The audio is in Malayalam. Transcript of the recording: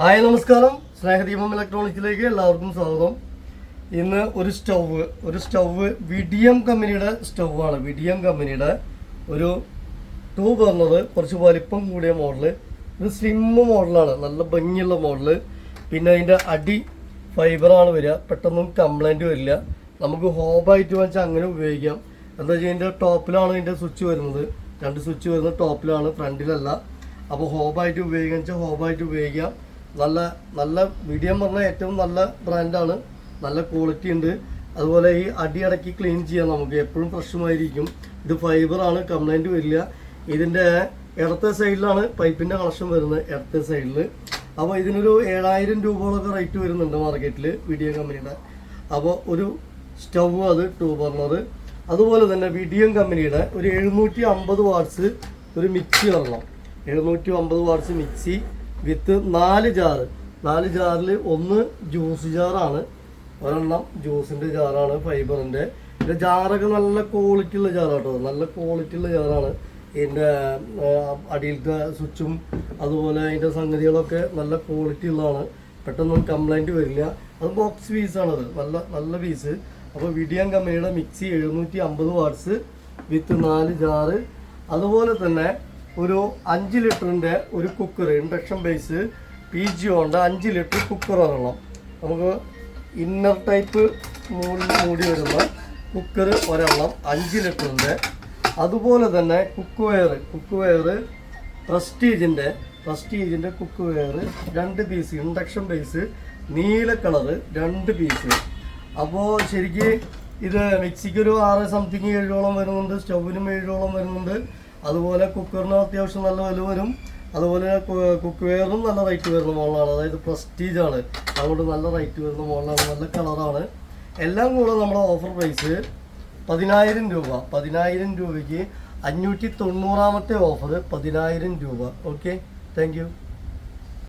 ഹായ് നമസ്കാരം. സ്നേഹദീപം ഇലക്ട്രോണിക്സിലേക്ക് എല്ലാവർക്കും സ്വാഗതം. ഇന്ന് ഒരു സ്റ്റൗവ് ഒരു സ്റ്റൗവ് വിഡിയം കമ്പനിയുടെ സ്റ്റൗവാണ്. വിഡിയം കമ്പനിയുടെ ഒരു ടൂ ബർണർ കുറച്ച് വലിപ്പം കൂടിയ മോഡൽ ഇത് സ്ലിം മോഡലാണ് നല്ല ഭംഗിയുള്ള മോഡൽ പിന്നെ അതിന്റെ അടി ഫൈബറാണ് വരിക. പെട്ടെന്നും കംപ്ലൈന്റ് വരില്ല. നമുക്ക് ഹോബായിട്ട് വെച്ചാൽ അങ്ങനെ ഉപയോഗിക്കാം. എന്താ വെച്ചാൽ ഇതിന്റെ ടോപ്പിലാണ് ഇതിന്റെ സ്വിച്ച് വരുന്നത്. രണ്ട് സ്വിച്ച് വരുന്നത് ടോപ്പിലാണ് ഫ്രണ്ടിലല്ല. അപ്പോൾ ഹോബായിട്ട് ഉപയോഗിക്കാൻ വെച്ചാൽ ഹോബായിട്ട് ഉപയോഗിക്കാം. നല്ല നല്ല മീഡിയം പറഞ്ഞാൽ ഏറ്റവും നല്ല ബ്രാൻഡാണ് നല്ല ക്വാളിറ്റി ഉണ്ട്. അതുപോലെ ഈ അടി അടക്കി ക്ലീൻ ചെയ്യാം നമുക്ക്. എപ്പോഴും പ്രശ്നമായിരിക്കും ഇത് ഫൈബറാണ് കംപ്ലൈന്റ് വരില്ല. ഇതിന്റെ ഇടത്തെ സൈഡിലാണ് പൈപ്പിന്റെ കണക്ഷൻ വരുന്നത്. ഇടത്തെ സൈഡിൽ അപ്പോൾ ഇതിനൊരു ഏഴായിരം രൂപയോളൊക്കെ റേറ്റ് വരുന്നുണ്ട് മാർക്കറ്റിൽ വീഡിയോ കമ്പനിയുടെ അപ്പോൾ ഒരു സ്റ്റൗ അത് ടൂ ബർണർ അതുപോലെ തന്നെ വിഡിയം കമ്പനിയുടെ ഒരു എഴുന്നൂറ്റി അമ്പത് വാട്ട്സ് ഒരു മിക്സി വരണം എഴുന്നൂറ്റി അമ്പത് വാട്ട്സ് മിക്സി വിത്ത് നാല് ജാറ്. നാല് ജാറിൽ ഒന്ന് ജ്യൂസ് ജാറാണ്. ഒരെണ്ണം ജ്യൂസിന്റെ ജാറാണ് ഫൈബറിന്റെ പിന്നെ ജാറൊക്കെ നല്ല ക്വാളിറ്റി ഉള്ള ജാറാട്ടോ. നല്ല ക്വാളിറ്റി ഉള്ള ജാറാണ്. ഇതിന്റെ അടിയിലത്തെ സ്വിച്ചും അതുപോലെ അതിന്റെ സംഗതികളൊക്കെ നല്ല ക്വാളിറ്റി ഉള്ളതാണ്. പെട്ടെന്ന് കംപ്ലൈന്റ് വരില്ല. അത് ബോക്സ് പീസാണത് നല്ല നല്ല പീസ് അപ്പോൾ വിഡിയം കമ്പനിയുടെ മിക്സി എഴുന്നൂറ്റി അമ്പത് വാട്ട്സ് വിത്ത് നാല് ജാറ്. അതുപോലെ തന്നെ ഒരു അഞ്ച് ലിറ്ററിന്റെ ഒരു cooker induction base P G കൊണ്ട് അഞ്ച് ലിറ്റർ കുക്കർ ഒരെണ്ണം. നമുക്ക് ഇന്നർ ടൈപ്പ് മൂടി മൂടി വരുന്ന കുക്കർ ഒരെണ്ണം അഞ്ച് ലിറ്ററിന്റെ അതുപോലെ തന്നെ കുക്ക് വെയർ കുക്ക് വെയർ പ്രസ്റ്റീജിന്റെ പ്രസ്റ്റീജിന്റെ കുക്ക് വെയർ രണ്ട് പീസ് ഇൻഡക്ഷൻ ബേസ് നീല കളർ രണ്ട് പീസ് അപ്പോൾ ശരിക്ക് ഇത് മിക്സിക്ക് ഒരു ആറ് സംതിങ് ഏഴോളം വരുന്നുണ്ട് സ്റ്റൗവിനും ഏഴോളം വരുന്നുണ്ട്. അതുപോലെ കുക്കറിന് അത്യാവശ്യം നല്ല വില വരും. അതുപോലെ കുക്ക് വെയറും നല്ല റേറ്റ് വരുന്ന മോളാണ് അതായത് പ്രസ്റ്റീജ് ആണ്. അതുകൊണ്ട് നല്ല റേറ്റ് വരുന്ന മോളാണ് നല്ല കളറാണ് എല്ലാം കൂടെ നമ്മുടെ ഓഫർ പ്രൈസ് പതിനായിരം രൂപ. പതിനായിരം രൂപയ്ക്ക് അഞ്ഞൂറ്റി തൊണ്ണൂറാമത്തെ ഓഫർ പതിനായിരം രൂപ. Okay thank